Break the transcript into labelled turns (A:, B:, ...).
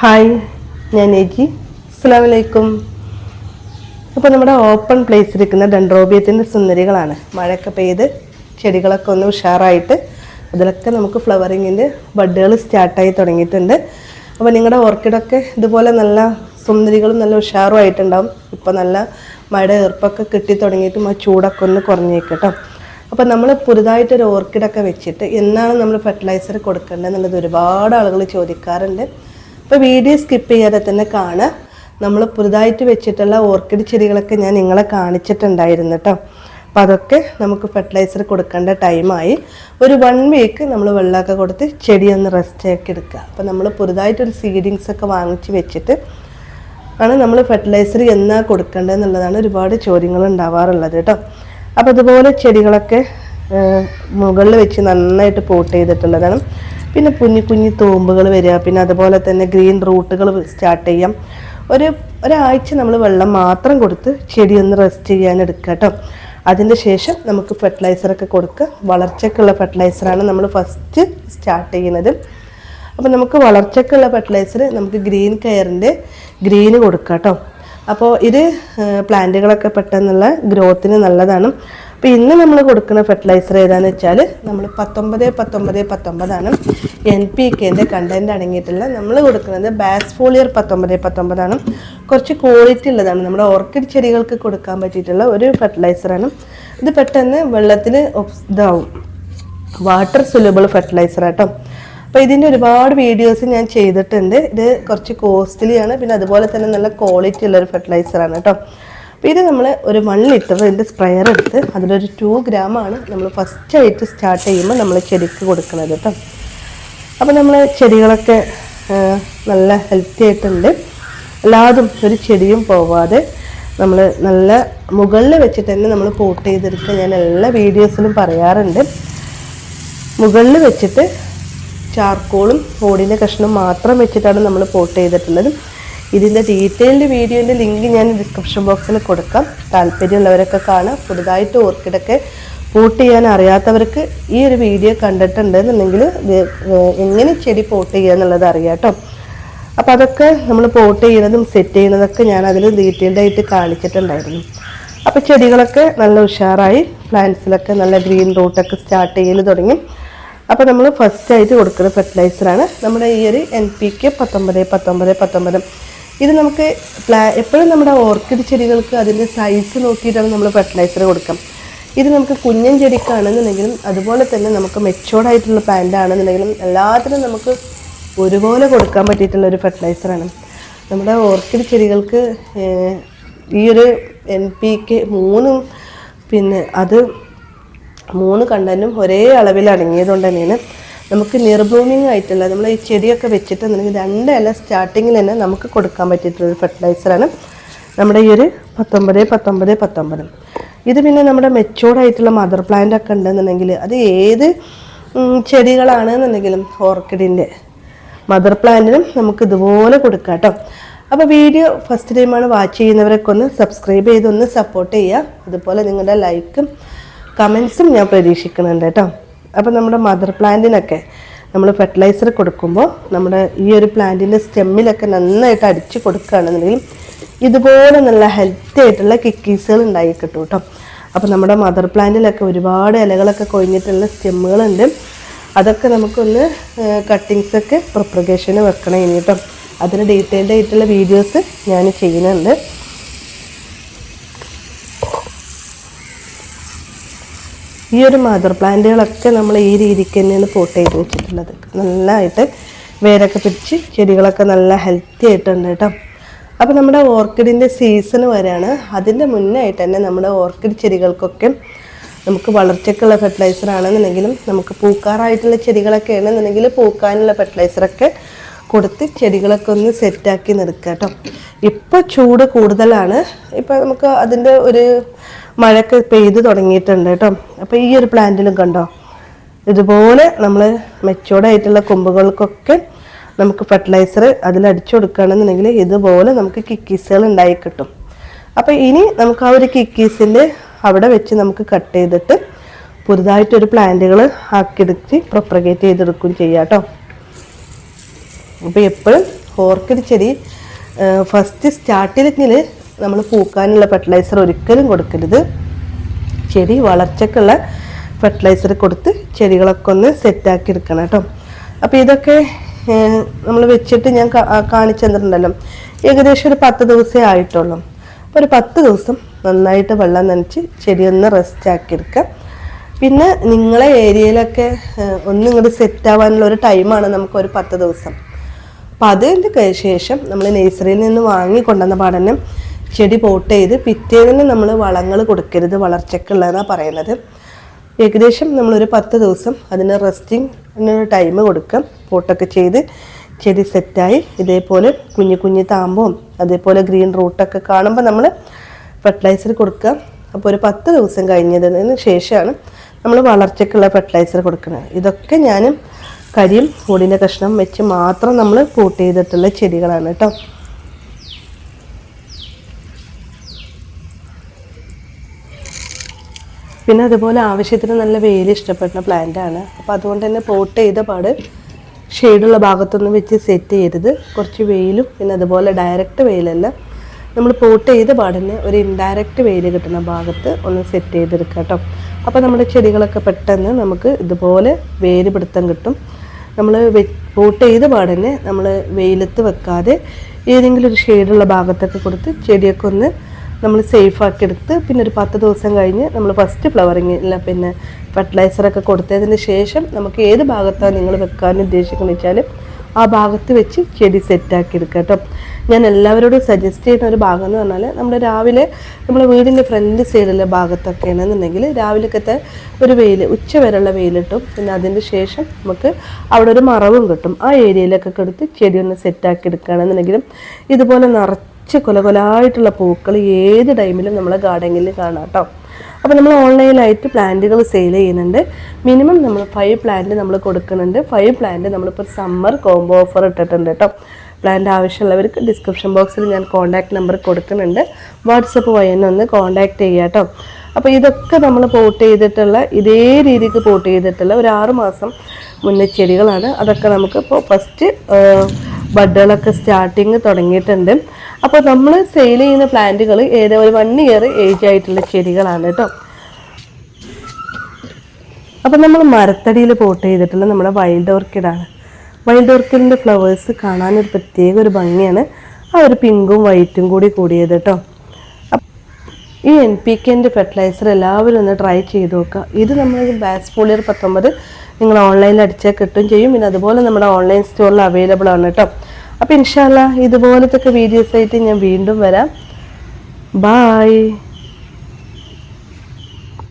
A: Hi ഞാൻ ഏജി അസ്സാം വലൈക്കും അപ്പോൾ നമ്മുടെ ഓപ്പൺ പ്ലേസിൽ ഇരിക്കുന്ന ഡെൻഡ്രോബിയത്തിന്റെ സുന്ദരികളാണ്. മഴയൊക്കെ പെയ്ത് ചെടികളൊക്കെ ഒന്ന് ഉഷാറായിട്ട് അതിലൊക്കെ നമുക്ക് ഫ്ലവറിങ്ങിന്റെ ബഡുകൾ സ്റ്റാർട്ടായി തുടങ്ങിയിട്ടുണ്ട്. അപ്പോൾ നിങ്ങളുടെ ഓർക്കിഡൊക്കെ ഇതുപോലെ നല്ല സുന്ദരികളും നല്ല ഉഷാറും ആയിട്ടുണ്ടാവും. ഇപ്പോൾ നല്ല മഴ ഈർപ്പൊക്കെ കിട്ടി തുടങ്ങിയിട്ടും ആ ചൂടൊക്കെ ഒന്ന് കുറഞ്ഞേക്കട്ടോ. അപ്പോൾ നമ്മൾ പുതുതായിട്ടൊരു ഓർക്കിഡൊക്കെ വെച്ചിട്ട് എന്നാണ് നമ്മൾ ഫെർട്ടിലൈസർ കൊടുക്കേണ്ടത് എന്നുള്ളത് ഒരുപാട് ആളുകൾ ചോദിക്കാറുണ്ട്. അപ്പോൾ വീഡിയോ സ്കിപ്പ് ചെയ്യാതെ തന്നെ കാണുക. നമ്മൾ പുതുതായിട്ട് വെച്ചിട്ടുള്ള ഓർക്കിഡ് ചെടികളൊക്കെ ഞാൻ നിങ്ങളെ കാണിച്ചിട്ടുണ്ടായിരുന്നു കേട്ടോ അപ്പോൾ അതൊക്കെ നമുക്ക് ഫെർട്ടിലൈസർ കൊടുക്കേണ്ട ടൈമായി ഒരു വൺ വീക്ക് നമ്മൾ വെള്ളമൊക്കെ കൊടുത്ത് ചെടി ഒന്ന് റെസ്റ്റ് ആക്കി എടുക്കുക. അപ്പോൾ നമ്മൾ പുതുതായിട്ടൊരു സീഡിങ്സ് ഒക്കെ വാങ്ങിച്ച് വെച്ചിട്ട് ആണ് നമ്മൾ ഫെർട്ടിലൈസർ എന്നാ കൊടുക്കേണ്ടതെന്നുള്ളതാണ് ഒരുപാട് ചോദ്യങ്ങൾ ഉണ്ടാവാറുള്ളത് കേട്ടോ അപ്പോൾ അതുപോലെ ചെടികളൊക്കെ മുകളിൽ വെച്ച് നന്നായിട്ട് പോട്ട് ചെയ്തിട്ടുള്ളതാണ്. പിന്നെ കുഞ്ഞു കുഞ്ഞു തൂമ്പുകൾ വരിക. പിന്നെ അതുപോലെ തന്നെ ഗ്രീൻ റൂട്ടുകൾ സ്റ്റാർട്ട് ചെയ്യാം. ഒരു ഒരാഴ്ച നമ്മൾ വെള്ളം മാത്രം കൊടുത്ത് ചെടി ഒന്ന് റെസ്റ്റ് ചെയ്യാൻ എടുക്കുക കേട്ടോ. അതിന്റെ ശേഷം നമുക്ക് ഫെർട്ടിലൈസറൊക്കെ കൊടുക്കുക. വളർച്ചയ്ക്കുള്ള ഫെർട്ടിലൈസറാണ് നമ്മൾ ഫസ്റ്റ് സ്റ്റാർട്ട് ചെയ്യുന്നത്. അപ്പോൾ നമുക്ക് വളർച്ചയ്ക്കുള്ള ഫെർട്ടിലൈസർ നമുക്ക് ഗ്രീൻ കെയറിന്റെ ഗ്രീന് കൊടുക്കാം കേട്ടോ. അപ്പോൾ ഇത് പ്ലാന്റുകളൊക്കെ പെട്ടെന്നുള്ള ഗ്രോത്തിന് നല്ലതാണ്. അപ്പോൾ ഇന്ന് നമ്മൾ കൊടുക്കുന്ന ഫെർട്ടിലൈസർ ഏതാണെന്ന് വെച്ചാൽ നമ്മൾ പത്തൊമ്പത് പത്തൊമ്പത് പത്തൊമ്പതാണ്. എൻ പി കെന്റെ കണ്ടന്റ് അടങ്ങിയിട്ടുള്ള നമ്മൾ കൊടുക്കുന്നത് ബാസ്ഫോളിയർ പത്തൊമ്പത് പത്തൊമ്പതാണ്. കുറച്ച് ക്വാളിറ്റി ഉള്ളതാണ്. നമ്മുടെ ഓർക്കിഡ് ചെടികൾക്ക് കൊടുക്കാൻ പറ്റിയിട്ടുള്ള ഒരു ഫെർട്ടിലൈസറാണ് ഇത് പെട്ടെന്ന് വെള്ളത്തിൽ ഇതാവും. വാട്ടർ സുലബിൾ ഫെർട്ടിലൈസർ ആട്ടോ. അപ്പോൾ ഇതിന്റെ ഒരുപാട് വീഡിയോസ് ഞാൻ ചെയ്തിട്ടുണ്ട്. ഇത് കുറച്ച് കോസ്റ്റ്ലിയാണ് പിന്നെ അതുപോലെ തന്നെ നല്ല ക്വാളിറ്റി ഉള്ളൊരു ഫെർട്ടിലൈസറാണ് കേട്ടോ. ഇത് നമ്മൾ ഒരു വൺ ലിറ്റർ ഇതിന്റെ സ്പ്രെയർ എടുത്ത് അതിലൊരു ടു ഗ്രാമാണ് നമ്മൾ ഫസ്റ്റ് ആയിട്ട് സ്റ്റാർട്ട് ചെയ്യുമ്പോൾ നമ്മൾ ചെടിക്ക് കൊടുക്കുന്നത് കേട്ടോ അപ്പോൾ നമ്മൾ ചെടികളൊക്കെ നല്ല ഹെൽത്തി ആയിട്ടുണ്ട്. എല്ലാതും ഒരു ചെടിയും പോവാതെ നമ്മൾ നല്ല മുകളിൽ വെച്ചിട്ട് തന്നെ നമ്മൾ പോട്ട് ചെയ്തെടുക്കുക ഞാൻ എല്ലാ വീഡിയോസിലും പറയാറുണ്ട്. മുകളിൽ വെച്ചിട്ട് ചാർക്കോളും ഓടിന്റെ കഷ്ണം മാത്രം വെച്ചിട്ടാണ് നമ്മൾ പോട്ട് ചെയ്തിട്ടുള്ളത്. ഇതിന്റെ ഡീറ്റെയിൽഡ് വീഡിയോന്റെ ലിങ്ക് ഞാൻ ഡിസ്ക്രിപ്ഷൻ ബോക്സിൽ കൊടുക്കാം. താല്പര്യമുള്ളവരൊക്കെ കാണാം പുതുതായിട്ട് ഓർക്കിഡൊക്കെ പോട്ട് ചെയ്യാൻ അറിയാത്തവർക്ക് ഈ ഒരു വീഡിയോ കണ്ടിട്ടുണ്ടെന്നുണ്ടെങ്കിൽ എങ്ങനെ ചെടി പോട്ട് ചെയ്യുക എന്നുള്ളത് അറിയാം കേട്ടോ. അപ്പോൾ അതൊക്കെ നമ്മൾ പോട്ട് ചെയ്യുന്നതും സെറ്റ് ചെയ്യുന്നതൊക്കെ ഞാൻ അതിൽ ഡീറ്റെയിൽഡ് ആയിട്ട് കാണിച്ചിട്ടുണ്ടായിരുന്നു. അപ്പോൾ ചെടികളൊക്കെ നല്ല ഉഷാറായി. പ്ലാന്റ്സിലൊക്കെ നല്ല ഗ്രീൻ റൂട്ടൊക്കെ സ്റ്റാർട്ട് ചെയ്യൽ തുടങ്ങി. അപ്പോൾ നമ്മൾ ഫസ്റ്റ് ആയിട്ട് കൊടുക്കുന്ന ഫെർട്ടിലൈസറാണ് നമ്മുടെ ഈ ഒരു എൻ പി കെ പത്തൊമ്പത് പത്തൊമ്പത് പത്തൊമ്പത്. ഇത് നമുക്ക് പ്ലാ എപ്പോഴും നമ്മുടെ ഓർക്കിഡ് ചെടികൾക്ക് അതിന്റെ സൈസ് നോക്കിയിട്ടാണ് നമ്മൾ ഫെർട്ടിലൈസർ കൊടുക്കാം. ഇത് നമുക്ക് കുഞ്ഞൻ ചെടിക്കാണെന്നുണ്ടെങ്കിലും അതുപോലെ തന്നെ നമുക്ക് മെച്ചോർഡ് ആയിട്ടുള്ള പ്ലാന്റ് ആണെന്നുണ്ടെങ്കിലും എല്ലാത്തിനും നമുക്ക് ഒരുപോലെ കൊടുക്കാൻ പറ്റിയിട്ടുള്ള ഒരു ഫെർട്ടിലൈസറാണ് നമ്മുടെ ഓർക്കിഡ് ചെടികൾക്ക് ഈ ഒരു എൻ പി കെ മൂന്നും പിന്നെ അത് മൂന്ന് കണ്ടന്റും ഒരേ അളവിൽ അടങ്ങിയതുകൊണ്ട് തന്നെയാണ്. നമുക്ക് നിർബ്ലൂമിങ് ആയിട്ടുള്ള നമ്മൾ ഈ ചെടിയൊക്കെ വെച്ചിട്ടുണ്ടെങ്കിൽ രണ്ട് ഇല സ്റ്റാർട്ടിങ്ങിൽ തന്നെ നമുക്ക് കൊടുക്കാൻ പറ്റിയിട്ടുള്ള ഫെർട്ടിലൈസറാണ് നമ്മുടെ ഈ ഒരു പത്തൊമ്പത് പത്തൊമ്പത് പത്തൊമ്പത്. ഇത് പിന്നെ നമ്മുടെ മെച്ചോർഡ് ആയിട്ടുള്ള മദർ പ്ലാന്റ് ഒക്കെ ഉണ്ടെന്നുണ്ടെങ്കിൽ അത് ഏത് ചെടികളാണ് ചെടികളാണെന്നുണ്ടെങ്കിലും ഓർക്കിഡിന്റെ മദർ പ്ലാന്റിനും നമുക്ക് ഇതുപോലെ കൊടുക്കാം കേട്ടോ. അപ്പോൾ വീഡിയോ ഫസ്റ്റ് ടൈമാണ് വാച്ച് ചെയ്യുന്നവരൊക്കെ ഒന്ന് സബ്സ്ക്രൈബ് ചെയ്ത് ഒന്ന് സപ്പോർട്ട് ചെയ്യുക. അതുപോലെ നിങ്ങളുടെ ലൈക്കും കമൻസും ഞാൻ പ്രതീക്ഷിക്കുന്നുണ്ട് കേട്ടോ. അപ്പോൾ നമ്മുടെ മദർ പ്ലാന്റിനൊക്കെ നമ്മൾ ഫെർട്ടിലൈസർ കൊടുക്കുമ്പോൾ നമ്മുടെ ഈ ഒരു പ്ലാന്റിന്റെ സ്റ്റെമ്മിലൊക്കെ നന്നായിട്ട് അടിച്ച് കൊടുക്കുകയാണെന്നുണ്ടെങ്കിൽ ഇതുപോലെ നല്ല ഹെൽത്തി ആയിട്ടുള്ള കിക്കീസുകൾ ഉണ്ടായി കിട്ടും കേട്ടോ. അപ്പോൾ നമ്മുടെ മദർ പ്ലാന്റിലൊക്കെ ഒരുപാട് ഇലകളൊക്കെ കൊഴിഞ്ഞിട്ടുള്ള സ്റ്റെമ്മുകളുണ്ട് അതൊക്കെ നമുക്കൊന്ന് കട്ടിങ്സൊക്കെ പ്രൊപ്പഗേഷന് വെക്കണം ഇനി കേട്ടോ. അതിന് ഡീറ്റെയിൽഡ് ആയിട്ടുള്ള വീഡിയോസ് ഞാൻ ചെയ്യുന്നുണ്ട്. ഈ ഒരു മദർ പ്ലാന്റുകളൊക്കെ നമ്മൾ ഈ രീതിക്ക് തന്നെയാണ് പോട്ട് ചെയ്ത് വെച്ചിട്ടുള്ളത്. നല്ലതായിട്ട് വേരൊക്കെ പിടിച്ച് ചെടികളൊക്കെ നല്ല ഹെൽത്തി ആയിട്ടുണ്ട് കേട്ടോ. അപ്പോൾ നമ്മുടെ ഓർക്കിഡിന്റെ സീസൺ വരെയാണ്. അതിന്റെ മുന്നേ ആയിട്ട് തന്നെ നമ്മുടെ ഓർക്കിഡ് ചെടികൾക്കൊക്കെ നമുക്ക് വളർച്ചയ്ക്കുള്ള ഫെർട്ടിലൈസർ ആണെന്നുണ്ടെങ്കിലും നമുക്ക് പൂക്കാറായിട്ടുള്ള ചെടികളൊക്കെ ആണെന്നുണ്ടെങ്കിൽ പൂക്കാനുള്ള ഫെർട്ടിലൈസറൊക്കെ കൊടുത്ത് ചെടികളൊക്കെ ഒന്ന് സെറ്റാക്കി നിർത്തുക കേട്ടോ. ഇപ്പോൾ ചൂട് കൂടുതലാണ്. ഇപ്പോൾ നമുക്ക് അതിന്റെ ഒരു മഴയൊക്കെ പെയ്ത് തുടങ്ങിയിട്ടുണ്ട് കേട്ടോ. അപ്പോൾ ഈ ഒരു പ്ലാന്റിലും കണ്ടോ? ഇതുപോലെ നമ്മൾ മെച്ചോർഡായിട്ടുള്ള കൊമ്പുകൾക്കൊക്കെ നമുക്ക് ഫെർട്ടിലൈസർ അതിൽ അടിച്ചു കൊടുക്കുകയാണെന്നുണ്ടെങ്കിൽ ഇതുപോലെ നമുക്ക് കിക്കീസുകൾ ഉണ്ടായി കിട്ടും. അപ്പോൾ ഇനി നമുക്ക് ആ ഒരു കിക്കീസിന്റെ അവിടെ വെച്ച് നമുക്ക് കട്ട് ചെയ്തിട്ട് പുതുതായിട്ടൊരു പ്ലാന്റുകൾ ആക്കിയെടുത്ത് പ്രൊപ്പഗേറ്റ് ചെയ്തെടുക്കുകയും ചെയ്യാം കേട്ടോ. അപ്പോൾ എപ്പോഴും ഓർക്കിഡ് ചെടി ഫസ്റ്റ് സ്റ്റാർട്ടിങ്ങിൽ നമ്മൾ പൂക്കാനുള്ള ഫെർട്ടിലൈസർ ഒരിക്കലും കൊടുക്കരുത്. ചെടി വളർച്ചക്കുള്ള ഫെർട്ടിലൈസർ കൊടുത്ത് ചെടികളൊക്കെ ഒന്ന് സെറ്റാക്കി എടുക്കണം കേട്ടോ. അപ്പോൾ ഇതൊക്കെ നമ്മൾ വെച്ചിട്ട് ഞാൻ കാണിച്ചു തന്നിട്ടുണ്ടല്ലോ. ഏകദേശം ഒരു പത്ത് ദിവസമേ ആയിട്ടുള്ളൂ. അപ്പോൾ ഒരു പത്ത് ദിവസം നന്നായിട്ട് വെള്ളം നനച്ച് ചെടി ഒന്ന് റെസ്റ്റ് ആക്കി എടുക്കുക പിന്നെ നിങ്ങളെ ഏരിയയിലൊക്കെ ഒന്ന് ഇങ്ങോട്ട് സെറ്റ് ആവാനുള്ള ഒരു ടൈമാണ് നമുക്ക് ഒരു പത്ത് ദിവസം. അപ്പം അതിന്റെ ശേഷം നമ്മൾ നേഴ്സറിയിൽ നിന്ന് വാങ്ങിക്കൊണ്ടുവന്ന പാടനം ചെടി പോട്ട് ചെയ്ത് പിറ്റേതിന് നമ്മൾ വളങ്ങൾ കൊടുക്കരുത് വളർച്ചയ്ക്കുള്ളതെന്നാണ് പറയുന്നത്. ഏകദേശം നമ്മളൊരു പത്ത് ദിവസം അതിന് റെസ്റ്റിംഗ് ടൈം കൊടുക്കാം. പോട്ടൊക്കെ ചെയ്ത് ചെടി സെറ്റായി ഇതേപോലെ കുഞ്ഞു കുഞ്ഞു താമ്പും അതേപോലെ ഗ്രീൻ റൂട്ടൊക്കെ കാണുമ്പോൾ നമ്മൾ ഫെർട്ടിലൈസർ കൊടുക്കുക അപ്പോൾ ഒരു പത്ത് ദിവസം കഴിഞ്ഞതിന് ശേഷമാണ് നമ്മൾ വളർച്ചയ്ക്കുള്ള ഫെർട്ടിലൈസർ കൊടുക്കുന്നത്. ഇതൊക്കെ ഞാൻ കരിയും കൂടിന്റെ കഷ്ണം വെച്ച് മാത്രം നമ്മൾ കൂട്ട് ചെയ്തിട്ടുള്ള ചെടികളാണ് കേട്ടോ. പിന്നെ അതുപോലെ ആവശ്യത്തിന് നല്ല വെയിൽ ഇഷ്ടപ്പെടുന്ന പ്ലാന്റാണ് അപ്പോൾ അതുകൊണ്ട് തന്നെ പോട്ട് ചെയ്ത പാട് ഷെയ്ഡുള്ള ഭാഗത്തൊന്നും വെച്ച് സെറ്റ് ചെയ്യരുത്. കുറച്ച് വെയിലും പിന്നെ അതുപോലെ ഡയറക്റ്റ് വെയിലല്ല. നമ്മൾ പോട്ട് ചെയ്ത പാടിന് ഒരു ഇൻഡയറക്റ്റ് വെയിൽ കിട്ടുന്ന ഭാഗത്ത് ഒന്ന് സെറ്റ് ചെയ്തെടുക്കുക കേട്ടോ. അപ്പോൾ നമ്മുടെ ചെടികളൊക്കെ പെട്ടെന്ന് നമുക്ക് ഇതുപോലെ വേര് പിടുത്തം കിട്ടും. നമ്മൾ പോട്ട് ചെയ്ത പാടന്നെ നമ്മൾ വെയിലത്ത് വെക്കാതെ ഏതെങ്കിലും ഒരു ഷെയ്ഡുള്ള ഭാഗത്തൊക്കെ കൊടുത്ത് ചെടിയൊക്കെ ഒന്ന് നമ്മൾ സേഫാക്കി എടുത്ത് പിന്നെ ഒരു പത്ത് ദിവസം കഴിഞ്ഞ് നമ്മൾ ഫസ്റ്റ് ഫ്ലവറിങ് ഇല്ല പിന്നെ ഫെർട്ടിലൈസറൊക്കെ കൊടുത്തതിന് ശേഷം നമുക്ക് ഏത് ഭാഗത്താണ് നിങ്ങൾ വെക്കാൻ ഉദ്ദേശിക്കുന്നത് വെച്ചാൽ ആ ഭാഗത്ത് വെച്ച് ചെടി സെറ്റാക്കി എടുക്കുക കേട്ടോ. ഞാൻ എല്ലാവരോടും സജസ്റ്റ് ചെയ്യുന്ന ഒരു ഭാഗം എന്ന് പറഞ്ഞാൽ നമ്മൾ രാവിലെ നമ്മുടെ വീടിന്റെ ഫ്രണ്ട് സൈഡിലെ ഭാഗത്തൊക്കെ ആണെന്നുണ്ടെങ്കിൽ രാവിലെക്കത്തെ ഒരു വെയിൽ ഉച്ച വരെയുള്ള വെയിലിട്ടും പിന്നെ അതിന് ശേഷം നമുക്ക് അവിടെ ഒരു മറവും കിട്ടും. ആ ഏരിയയിലൊക്കെ എടുത്ത് ചെടി ഒന്ന് സെറ്റാക്കി എടുക്കുകയാണെന്നുണ്ടെങ്കിലും ഇതുപോലെ നിറച്ച് കൊലകൊലായിട്ടുള്ള പൂക്കൾ ഏത് ടൈമിലും നമ്മളെ ഗാർഡനിൽ കാണാം കേട്ടോ. അപ്പോൾ നമ്മൾ ഓൺലൈനായിട്ട് പ്ലാന്റുകൾ സെയിൽ ചെയ്യുന്നുണ്ട്. മിനിമം നമ്മൾ ഫൈവ് പ്ലാന്റ് നമ്മൾ കൊടുക്കുന്നുണ്ട്. ഫൈവ് പ്ലാന്റ് നമ്മളിപ്പോൾ സമ്മർ കോംബോ ഓഫർ ഇട്ടിട്ടുണ്ട് കേട്ടോ പ്ലാന്റ് ആവശ്യമുള്ളവർക്ക് ഡിസ്ക്രിപ്ഷൻ ബോക്സിൽ ഞാൻ കോൺടാക്ട് നമ്പർ കൊടുക്കുന്നുണ്ട്. വാട്സപ്പ് വഴി തന്നെ ഒന്ന് കോൺടാക്ട് ചെയ്യുക കേട്ടോ അപ്പോൾ ഇതൊക്കെ നമ്മൾ പോട്ട് ചെയ്തിട്ടുള്ള ഇതേ രീതിക്ക് പോട്ട് ചെയ്തിട്ടുള്ള ഒരു ആറ് മാസം മുന്നേ ചെടികളാണ്. അതൊക്കെ നമുക്ക് ഇപ്പോൾ ഫസ്റ്റ് ബഡുകളൊക്കെ സ്റ്റാർട്ടിങ് തുടങ്ങിയിട്ടുണ്ട്. അപ്പോൾ നമ്മൾ സെയിൽ ചെയ്യുന്ന പ്ലാന്റുകൾ ഏതോ ഒരു വൺ ഇയർ ഏജ് ആയിട്ടുള്ള ചെടികളാണ് കേട്ടോ അപ്പോൾ നമ്മൾ മരത്തടിയിൽ പോട്ട് ചെയ്തിട്ടുള്ള നമ്മുടെ വൈൽഡ് ഓർക്കിഡാണ് വൈൽഡ് ഓർക്കിഡിന്റെ ഫ്ലവേഴ്സ് കാണാനൊരു പ്രത്യേക ഒരു ഭംഗിയാണ്. ആ ഒരു പിങ്കും വൈറ്റും കൂടി കൂടിയത് കേട്ടോ ഈ എൻ പി കെന്റെ ഫെർട്ടിലൈസർ എല്ലാവരും ഒന്ന് ട്രൈ ചെയ്ത് നോക്കുക ഇത് നമ്മൾ ബാസ് ഫോളിയർ പത്തൊമ്പത് നിങ്ങൾ ഓൺലൈനിൽ അടിച്ചാൽ കിട്ടും ചെയ്യും. പിന്നെ അതുപോലെ നമ്മുടെ ഓൺലൈൻ സ്റ്റോറിൽ അവൈലബിൾ ആണ് കേട്ടോ അപ്പോൾ ഇൻഷാല്ല ഇതുപോലത്തെ വീഡിയോസ് ആയിട്ട് ഞാൻ വീണ്ടും വരാം. ബായ്